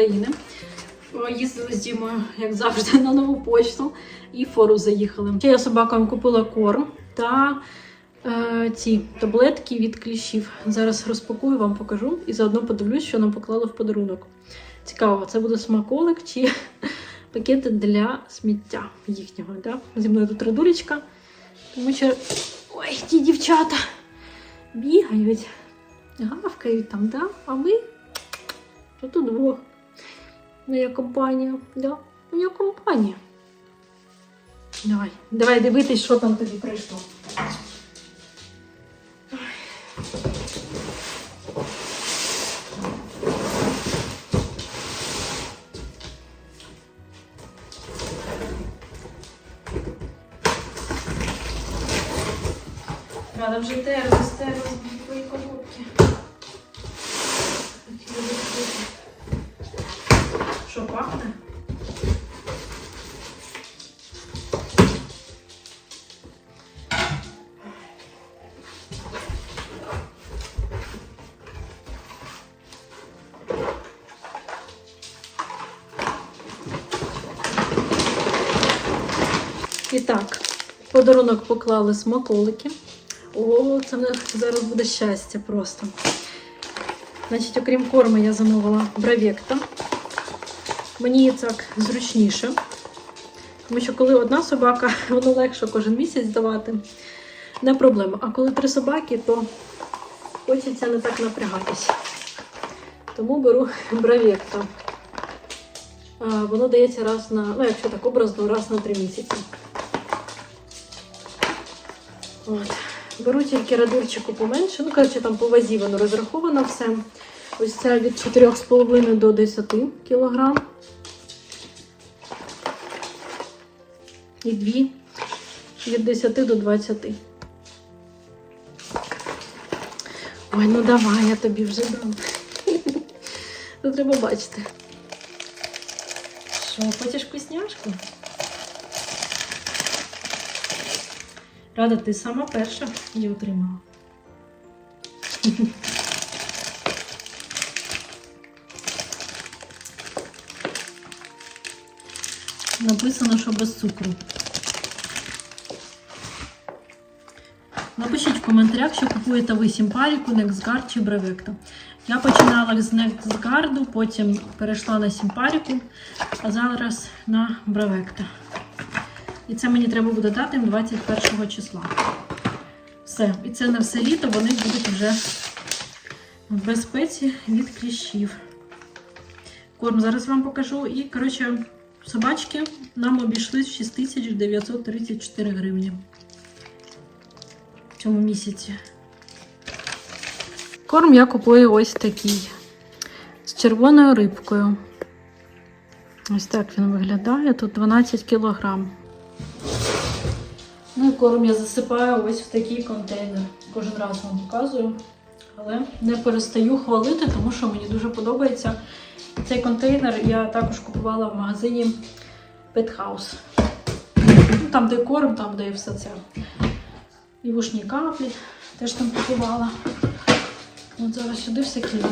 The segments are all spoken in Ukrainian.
України. Їздили з Дімою, як завжди, на нову почту і фору заїхали. Ще я собакам купила корм та е, ці таблетки від кліщів. Зараз розпакую, вам покажу і заодно подивлюсь, що нам поклали в подарунок. Цікаво, це буде смаколик чи пакети для сміття їхнього. Да? Зі мною тут радулечка. Тому що ой, ті дівчата бігають, гавкають там, да? а ми тут удвох. Моя компанія, да? Моя компанія. Давай, давай дивитись, що там тобі прийшло. Надо вже терти, стерти твої подарунок поклали смаколики. О, це в них зараз буде щастя просто. Значить, окрім корму, я замовила бравекта. Мені так зручніше. Тому що коли одна собака, воно легше кожен місяць давати. Не проблема. А коли три собаки, то хочеться не так напрягатись. Тому беру бравекта. Воно дається раз на, ну, якщо так образно, раз на три місяці. От. Беру тільки радурчику поменше. Ну, коротше, там по вазі воно розраховано все. Ось це від 4,5 до 10 кг. І дві від 10 до 20. Ой, ну давай, я тобі вже дам. Це треба бачити. Що, хочеш вкусняшку? Рада, ти сама перша її отримала. Написано, що без цукру. Напишіть в коментарях, що купуєте ви сімпаліку, Nextguard чи Бревекта. Я починала з Nextguard, потім перейшла на сімпаліку, а зараз на Бревекта. І це мені треба буде дати 21 числа. Все. І це на все літо вони будуть вже в безпеці від кліщів. Корм зараз вам покажу. І, коротше, собачки нам обійшлись в 6934 гривні в цьому місяці. Корм я купую ось такий з червоною рибкою. Ось так він виглядає. Тут 12 кілограм. Ну і корм я засипаю ось в такий контейнер. Кожен раз вам показую. Але не перестаю хвалити, тому що мені дуже подобається. Цей контейнер я також купувала в магазині Pet House. Ну, Там, де корм, там, де і все це. І вушні каплі теж там купувала. От зараз сюди все кину.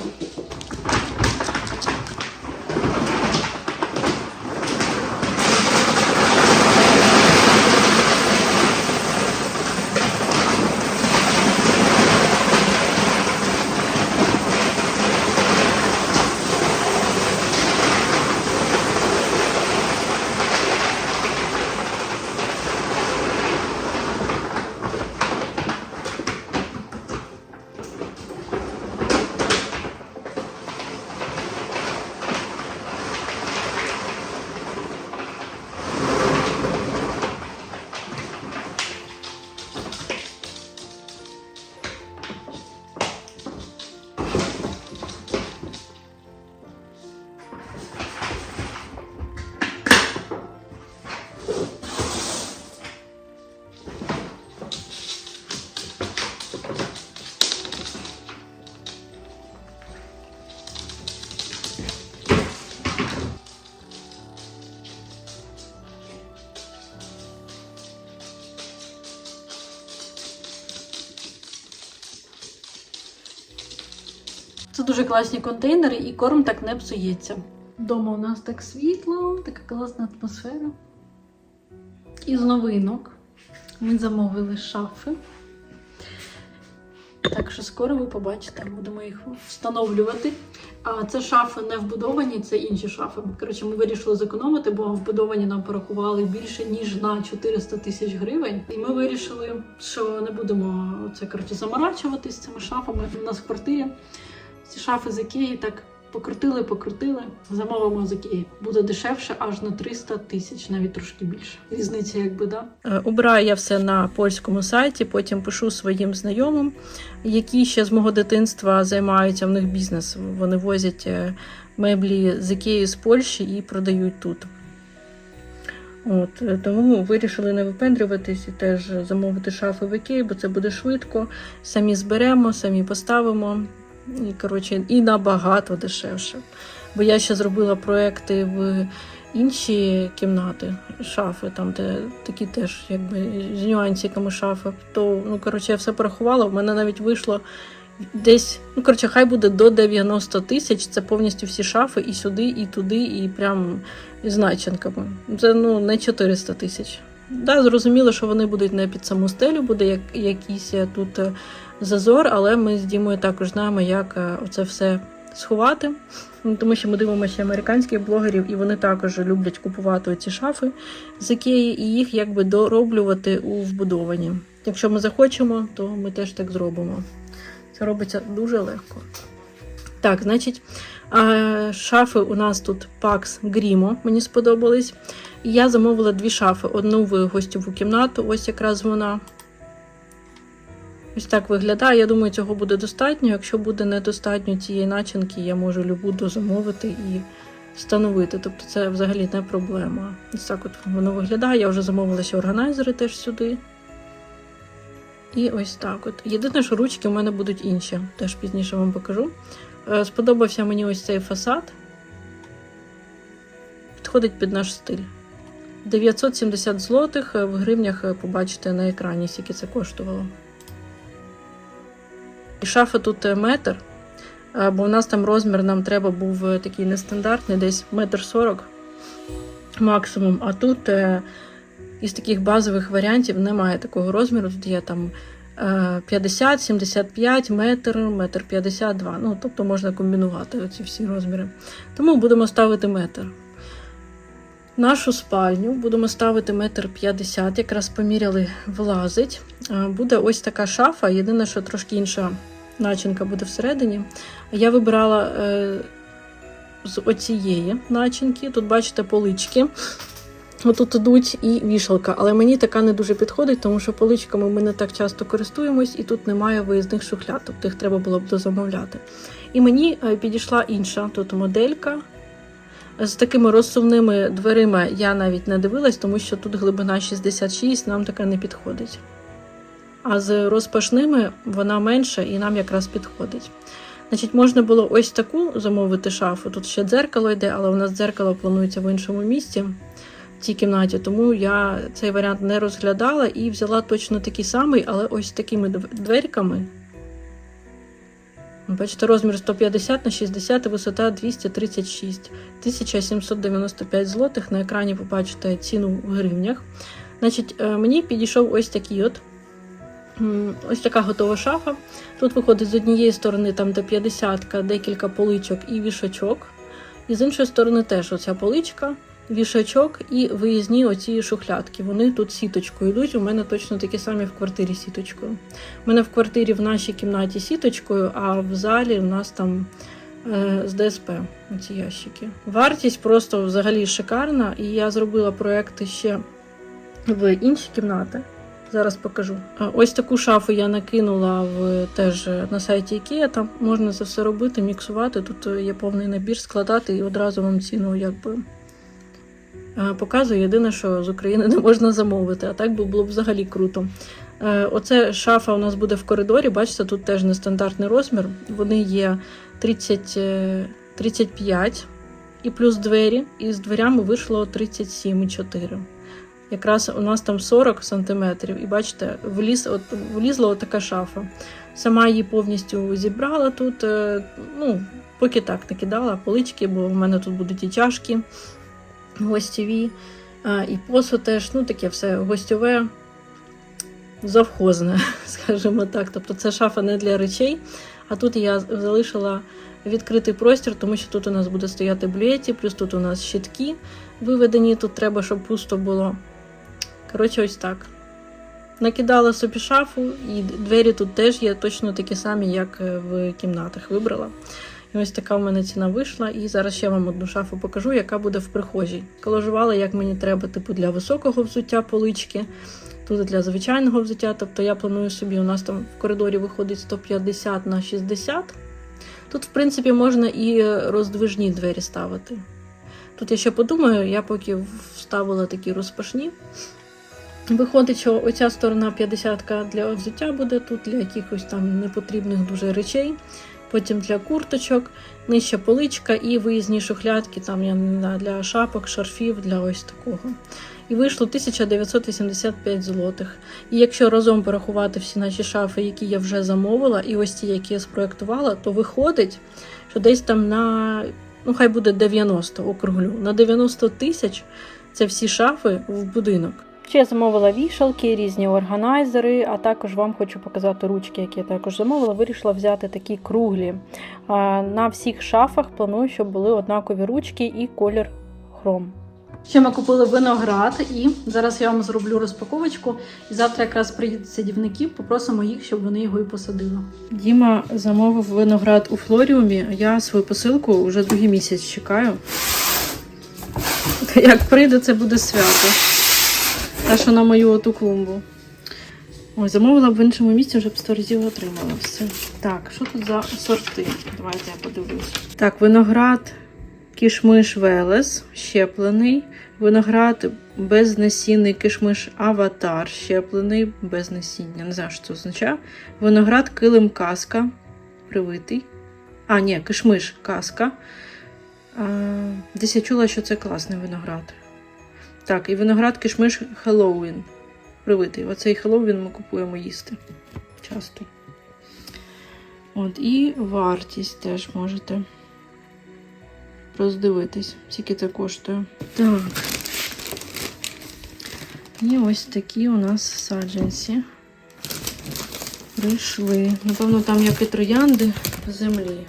Це дуже класні контейнери і корм так не псується. Дома у нас так світло, така класна атмосфера. Із новинок ми замовили шафи. Так що скоро ви побачите, будемо їх встановлювати. А це шафи не вбудовані, це інші шафи. Коротше, ми вирішили зекономити, бо вбудовані нам порахували більше ніж на 400 тисяч гривень. І ми вирішили, що не будемо це коротше заморачуватись з цими шафами. У нас в квартирі ці шафи з Ікеї так покрутили, покрутили. Замовимо з Ікеї. Буде дешевше аж на 300 тисяч, навіть трошки більше. Різниця, якби да. Убираю я все на польському сайті, потім пишу своїм знайомим, які ще з мого дитинства займаються в них бізнес. Вони возять е, меблі з Ікеї з Польщі і продають тут. От, е, тому вирішили не випендрюватись і теж замовити шафи в Ікеї, бо це буде швидко. Самі зберемо, самі поставимо. І, коротше, і набагато дешевше. Бо я ще зробила проекти в інші кімнати, шафи, там, де такі теж якби з нюансиками шафи. То, ну, коротше, я все порахувала, в мене навіть вийшло десь, ну, коротше, хай буде до 90 тисяч. Це повністю всі шафи і сюди, і туди, і прям з начинками. Це ну, не 400 тисяч. Да, зрозуміло, що вони будуть не під саму стелю, буде як, якийсь е, тут е, зазор, але ми з Дімою також знаємо, як е, оце все сховати. Ну, Тому що ми дивимося американських блогерів, і вони також люблять купувати ці шафи з Ікеї і їх якби дороблювати у вбудовані. Якщо ми захочемо, то ми теж так зробимо. Це робиться дуже легко. Так, значить, шафи у нас тут Pax Grimo, мені сподобались. І я замовила дві шафи: одну в гостьову кімнату, ось якраз вона. Ось так виглядає. Я думаю, цього буде достатньо. Якщо буде недостатньо цієї начинки, я можу любу дозамовити і встановити. Тобто це взагалі не проблема. Ось так от воно виглядає. Я вже замовила ще органайзери теж сюди. І ось так от. Єдине, що ручки у мене будуть інші, теж пізніше вам покажу. Е, Сподобався мені ось цей фасад. Підходить під наш стиль. 970 злотих в гривнях е, побачите на екрані, скільки це коштувало. І шафа тут е, метр, бо у нас там розмір нам треба був е, такий нестандартний, десь метр сорок максимум. А тут е, із таких базових варіантів немає такого розміру. Тут є там е, 50, 75, метр, метр 52. Ну, тобто можна комбінувати ці всі розміри. Тому будемо ставити метр. Нашу спальню будемо ставити метр п'ятдесят, якраз поміряли, влазить. Буде ось така шафа. Єдине, що трошки інша начинка буде всередині. Я вибирала е, з оцієї начинки. Тут, бачите, полички. Отут ідуть і вішалка, але мені така не дуже підходить, тому що поличками ми не так часто користуємось, і тут немає виїзних шухляд, тобто їх треба було б дозамовляти. І мені е, підійшла інша тут моделька. З такими розсувними дверима я навіть не дивилась, тому що тут глибина 66, нам така не підходить. А з розпашними вона менша і нам якраз підходить. Значить, можна було ось таку замовити шафу. Тут ще дзеркало йде, але у нас дзеркало планується в іншому місці в цій кімнаті, тому я цей варіант не розглядала і взяла точно такий самий, але ось такими дв- дверками. Бачите, розмір 150 на 60 і висота 236. 1795 злотих. На екрані побачите ціну в гривнях. Значить, е, мені підійшов ось такий от. Ось така готова шафа. Тут виходить з однієї сторони, там де 50 декілька поличок і вішачок. І з іншої сторони теж оця поличка, вішачок і виїзні оці шухлядки. Вони тут сіточкою йдуть. У мене точно такі самі в квартирі сіточкою. У мене в квартирі в нашій кімнаті сіточкою, а в залі у нас там е, з ДСП ці ящики. Вартість просто взагалі шикарна, і я зробила проекти ще в інші кімнати. Зараз покажу. Ось таку шафу я накинула в теж на сайті IKEA. Там можна це все робити, міксувати. Тут є повний набір, складати і одразу вам ціну якби е, показую. Єдине, що з України не можна замовити, а так було б взагалі круто. Е, Оце шафа у нас буде в коридорі. Бачите, тут теж нестандартний розмір. Вони є 30, е, 35 і плюс двері. І з дверями вийшло 37,4. Якраз у нас там 40 сантиметрів, і бачите, вліз, от, влізла от така шафа. Сама її повністю зібрала тут. е, Ну, поки так накидала полички, бо в мене тут будуть і чашки гостєві, і посуд теж, ну таке все гостьове, завхозне, скажімо так. Тобто це шафа не для речей. А тут я залишила відкритий простір, тому що тут у нас буде стояти блюєті, плюс тут у нас щитки виведені, тут треба, щоб пусто було. Коротше, ось так. Накидала собі шафу, і двері тут теж є точно такі самі, як е, в кімнатах вибрала. І ось така в мене ціна вийшла. І зараз ще вам одну шафу покажу, яка буде в прихожій. Коложувала, як мені треба, типу для високого взуття полички, тут для звичайного взуття. Тобто я планую собі, у нас там в коридорі виходить 150 на 60. Тут, в принципі, можна і роздвижні двері ставити. Тут я ще подумаю, я поки вставила такі розпашні. Виходить, що оця сторона 50 для взуття буде тут, для якихось там непотрібних дуже речей. Потім для курточок, нижча поличка і виїзні шухлядки, там я не знаю, для шапок, шарфів, для ось такого. І вийшло 1985 злотих. І якщо разом порахувати всі наші шафи, які я вже замовила, і ось ті, які я спроектувала, то виходить, що десь там на ну хай буде 90 округлю, на 90 тисяч це всі шафи в будинок. Ще я замовила вішалки, різні органайзери, а також вам хочу показати ручки, які я також замовила. Вирішила взяти такі круглі. На всіх шафах планую, щоб були однакові ручки і колір хром. Ще ми купили виноград, і зараз я вам зроблю розпаковочку. І завтра якраз приїдуть садівників, попросимо їх, щоб вони його і посадили. Діма замовив виноград у флоріумі. Я свою посилку вже другий місяць чекаю. Як прийде, це буде свято. Та, що на мою оту клумбу. Ой, замовила б в іншому місці, вже б 100 разів отримала все. Так, що тут за сорти? Давайте я подивлюсь. Так, виноград кішмиш Велес щеплений. Виноград безнасінний кишмиш Аватар щеплений без насіння. Не знаю, що це означає. Виноград килим казка. Привитий. А, ні, кишмиш казка. А, десь я чула, що це класний виноград. Так, і виноград кишмиш Хеллоуін. Привитий. Оцей Хеллоуін ми купуємо їсти часто. От, і вартість теж можете роздивитись, скільки це коштує. Так. І ось такі у нас саджанці. Прийшли. Напевно, там як і троянди землі.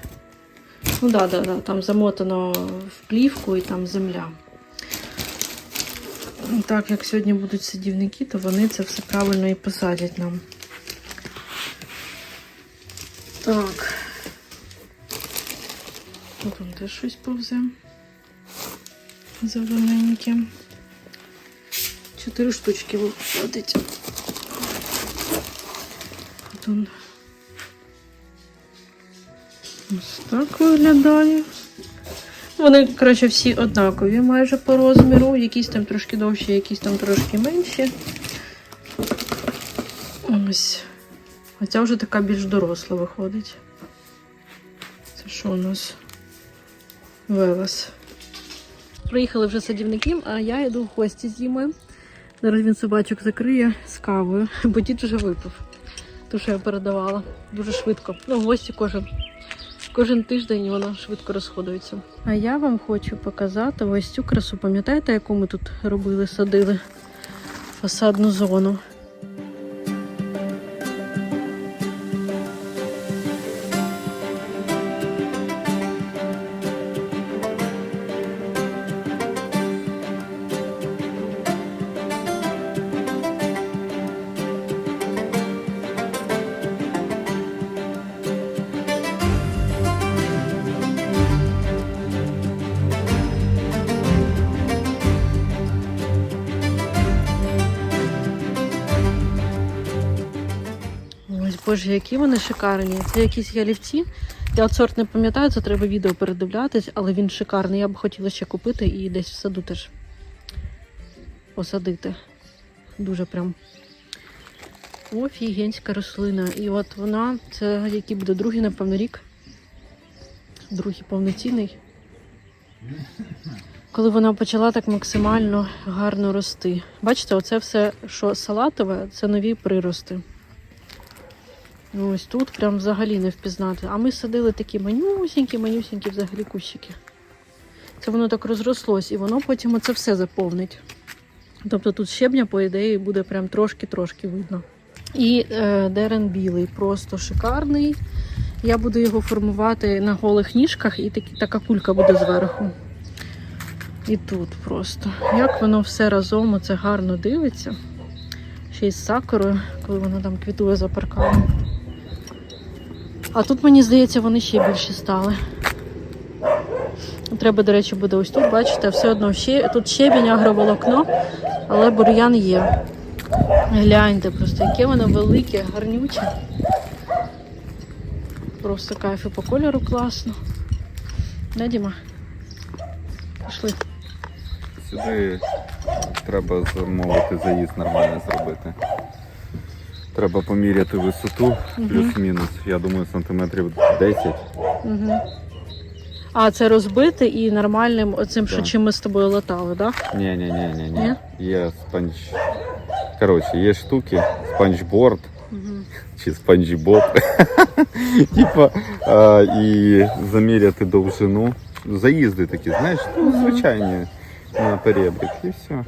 Ну да, да, да, там замотано в плівку і там земля. Так, як сьогодні будуть садівники, то вони це все правильно і посадять нам. Так. Тут он теж щось повзе. Зелененьке. Чотири штучки виходить. Ось так виглядає. Вони, коротше, всі однакові майже по розміру. Якісь там трошки довші, якісь там трошки менші. Ось. Оця вже така більш доросла виходить. Це що у нас? Велес. Приїхали вже садівники, а я йду в гості з Дімою. Зараз він собачок закриє з кавою, бо дід вже випив. Ту, що я передавала. Дуже швидко. Ну, в гості кожен. Кожен тиждень вона швидко розходується. А я вам хочу показати ось цю красу. Пам'ятаєте, яку ми тут робили, садили фасадну зону? Боже, які вони шикарні. Це якісь ялівці. Я сорт не пам'ятаю, це треба відео передивлятись, але він шикарний. Я б хотіла ще купити і десь в саду теж посадити. Дуже прям офігенська рослина. І от вона, це який буде другий, напевно, рік. Другий повноцінний. Коли вона почала так максимально гарно рости. Бачите, оце все, що салатове, це нові прирости. Ось тут прям взагалі не впізнати. А ми садили такі манюсінькі, манюсінькі взагалі кущики. Це воно так розрослось, і воно потім оце все заповнить. Тобто тут щебня, по ідеї, буде прям трошки-трошки видно. І е, дерен білий, просто шикарний. Я буду його формувати на голих ніжках, і такі, така кулька буде зверху. І тут просто. Як воно все разом оце гарно дивиться. Ще й з сакурою, коли воно там квітує за парканом. А тут, мені здається, вони ще більші стали. Треба, до речі, буде ось тут, бачите, все одно ще, тут щебінь, агроволокно, але бур'ян є. Гляньте просто, яке воно велике, гарнюче. Просто кайф і по кольору класно. Не, Діма? Пішли. Сюди треба замовити заїзд нормально зробити. Треба поміряти висоту, плюс-мінус. Я думаю, сантиметрів 10. Угу. А, це розбити і нормальним оцим, що Так. чим ми з тобою латали, так? Ні, ні, ні, ні, Ні? ні. Є спанч. Коротше, є штуки, спанчборд Угу. чи спанчбоб. Типа, а, і заміряти довжину. Заїзди такі, знаєш, ну, звичайні на перебрік і все.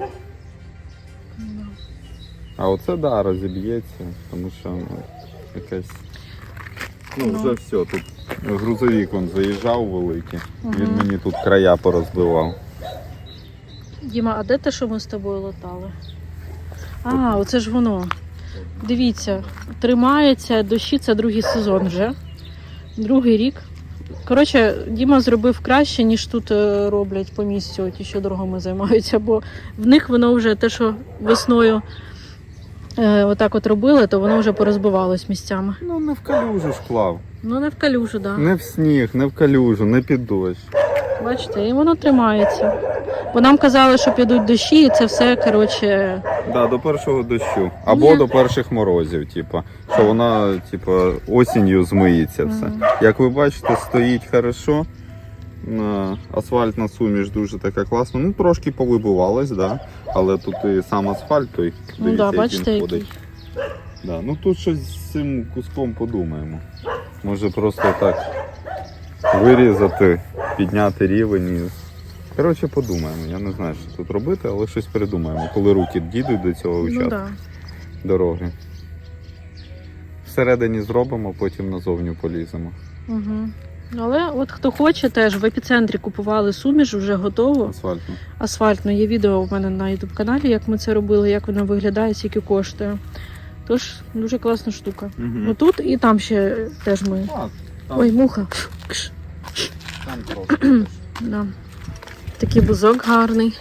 А оце да, розіб'ється, тому що ну, якась. Ну, Ну. вже все. Тут грузовик він заїжджав великий. Мгм. Він мені тут края порозбивав. Діма, а де те, що ми з тобою латали? А, оце ж воно. Дивіться, тримається дощі, це другий сезон вже. Другий рік. Коротше, Діма зробив краще, ніж тут е, роблять по місцю, ті, що дорогами займаються, бо в них воно вже те, що весною е, отак от робили, то воно вже порозбивалось місцями. Ну, не в калюжу ж клав. Ну, не в калюжу, так. Да. Не в сніг, не в калюжу, не під дощ. Бачите, і воно тримається. Бо нам казали, що підуть дощі, і це все, коротше, Да, до першого дощу. Або Ні. до перших морозів, типа. Що вона, типа, осінню змиється все. Як ви бачите, стоїть хорошо. На- Асфальтна суміш дуже така класна. Ну, трошки повибивалась, да. але тут і сам асфальт той. ну дивіться, да, як бачите, він який. Да. Ну тут щось з цим куском подумаємо. Може просто так вирізати, підняти рівень. Коротше, подумаємо. Я не знаю, що тут робити, але щось придумаємо, коли руки дійдуть до цього Ну да. дороги. Всередині зробимо, потім назовню поліземо. Угу. Але от хто хоче, теж в епіцентрі купували суміш, вже готову. Асфальтно. Асфальтну. Є відео в мене на youtube каналі, як ми це робили, як воно виглядає, скільки коштує. Тож дуже класна штука. Ну тут і там ще теж ми. А, там, Ой, муха. Там просто. Да. Такий бузок гарний.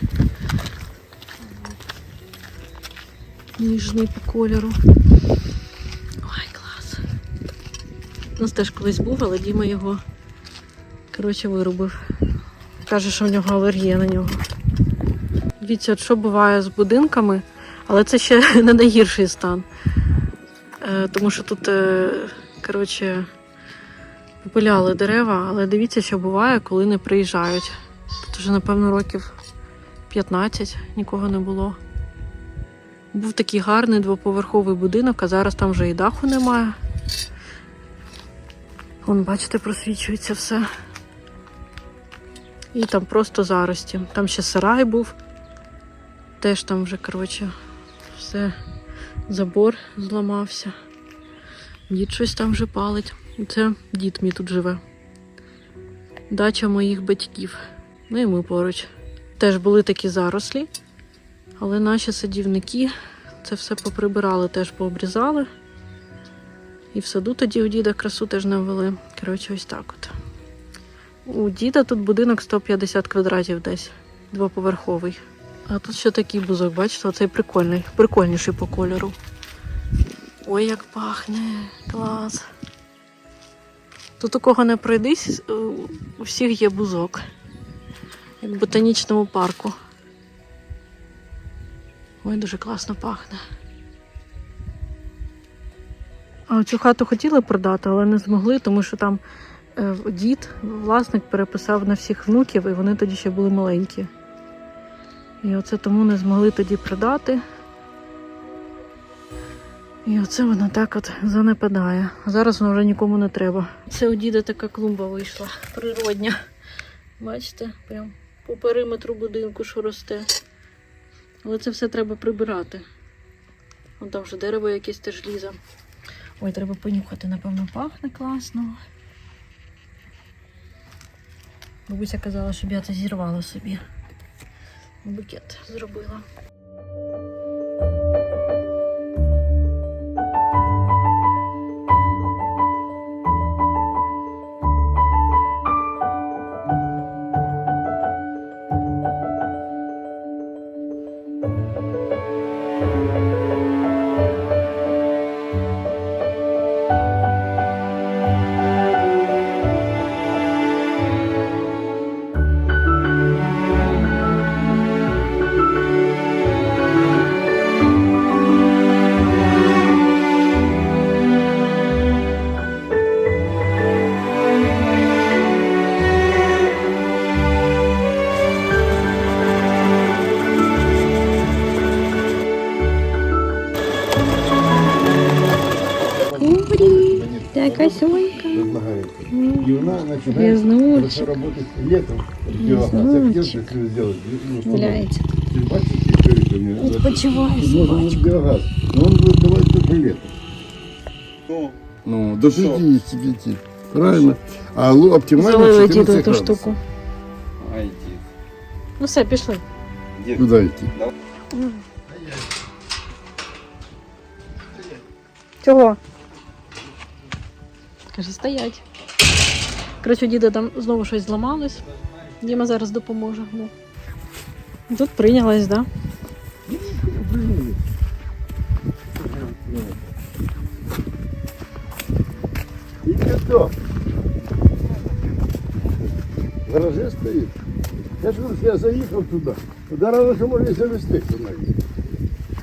Ніжний по кольору. Ой, клас. У нас теж колись був, але Діма його коротше вирубив. Каже, що в нього алергія на нього. Дивіться, що буває з будинками, але це ще не найгірший стан. Е, тому що тут, е, коротше, попиляли дерева, але дивіться, що буває, коли не приїжджають. Тут вже, напевно, років 15 нікого не було. Був такий гарний двоповерховий будинок, а зараз там вже і даху немає. Вон, бачите, просвічується все. І там просто зарості. Там ще сарай був. Теж там вже, коротше, все, забор зламався. Дід щось там вже палить. Це дід мій тут живе. Дача моїх батьків. Ну і ми поруч. Теж були такі зарослі, але наші садівники це все поприбирали, теж пообрізали. І в саду тоді у діда красу теж навели. Коротше, ось так от. У діда тут будинок 150 квадратів десь, двоповерховий. А тут ще такий бузок, бачите, оцей прикольний, прикольніший по кольору. Ой, як пахне, клас. Тут у кого не пройдись, у- у всіх є бузок. Як в ботанічному парку. Ой, дуже класно пахне. А цю хату хотіли продати, але не змогли, тому що там е, дід, власник, переписав на всіх внуків, і вони тоді ще були маленькі. І оце тому не змогли тоді продати. І оце вона так от занепадає. Зараз вона вже нікому не треба. Це у діда така клумба вийшла природня. Бачите, прям по периметру будинку, що росте. Але це все треба прибирати. Вон там вже дерево якесь теж лізе. Ой, треба понюхати, напевно, пахне класно. Бабуся казала, щоб я це зірвала собі. Букет зробила. какие у меня, да? Відпочиває Нужен собачка. вот биогаз. Но он будет давать только летом. Ну, Ну, до Что? 65. Правильно. А лу- оптимально Залили діду 14 ту градусов. штуку. ай, дід. Ну все, пішли. Дід, Куда идти? Чого? Каже, стоять. Коротше, діда там знову щось зламалось. Діма зараз допоможе. Ну. Тут прийнялась, так? Да? И кто? В гараже стоит. Я же я заехал туда. Туда рано что можно завести становить.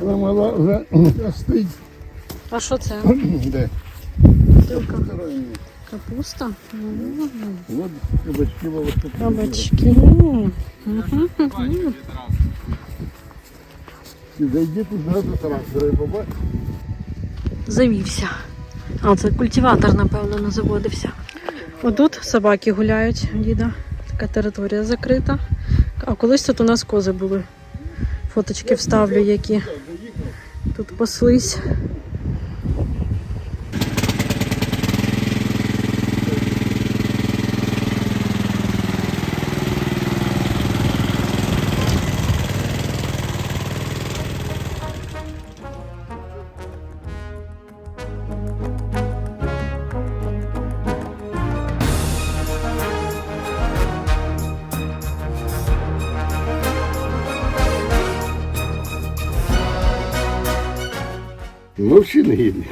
Она могла уже остыть. А що це? Да. Бутилка. Капуста? Ну, Вот кабачки волосы. Кабачки. Мгм. Зайди туда до трактора и побачь. Завівся. А, це культиватор, напевно, не заводився. Отут собаки гуляють, діда. Така територія закрита. А колись тут у нас кози були. Фоточки вставлю, які тут паслись. Вообще не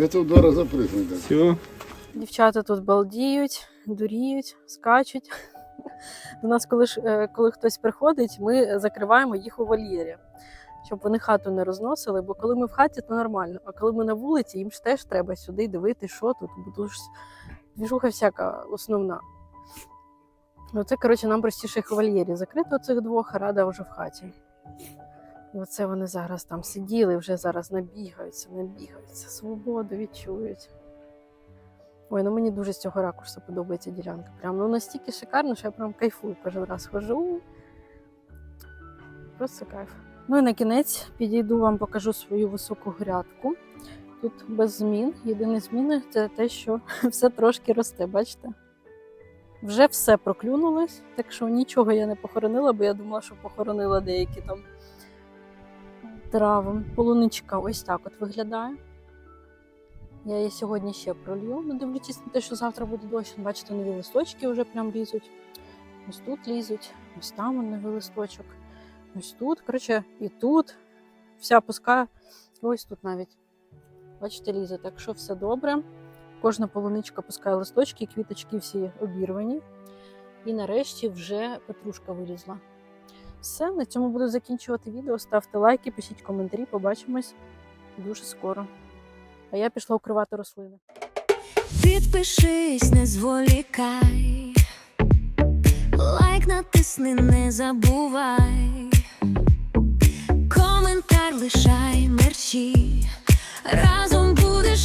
Это в два рази прыгнуть. Все. Дівчата тут балдіють, дуріють, скачуть. До нас, коли, ж, е, коли хтось приходить, ми закриваємо їх у вольєрі, щоб вони хату не розносили. Бо коли ми в хаті, то нормально. А коли ми на вулиці, їм ж теж треба сюди дивитися, що тут, бо тут ж двіжуха всяка основна. Оце, коротше, нам простіше їх у вольєрі закрити оцих двох, а рада вже в хаті. І оце вони зараз там сиділи, вже зараз набігаються, набігаються, свободу відчують. Ой, ну мені дуже з цього ракурсу подобається ділянка. Прям ну настільки шикарно, що я прям кайфую кожен раз хожу. Просто кайф. Ну і на кінець підійду вам покажу свою високу грядку. Тут без змін. Єдині зміни це те, що все трошки росте, бачите? Вже все проклюнулось, так що нічого я не похоронила, бо я думала, що похоронила деякі там трави. Полуничка ось так от виглядає. Я її сьогодні ще пролью, не дивлячись на те, що завтра буде дощ. Бачите, нові листочки вже прям лізуть. Ось тут лізуть, ось там новий листочок. Ось тут, коротше, і тут. Вся пускає. Ось тут навіть. Бачите, лізе. Так що все добре. Кожна полуничка пускає листочки, квіточки всі обірвані. І нарешті вже петрушка вилізла. Все, на цьому буду закінчувати відео. Ставте лайки, пишіть коментарі, побачимось дуже скоро. А я пішла укривати рослини. Підпишись, не зволікай, лайк натисни, не забувай, коментар лишай мерчі, разом буде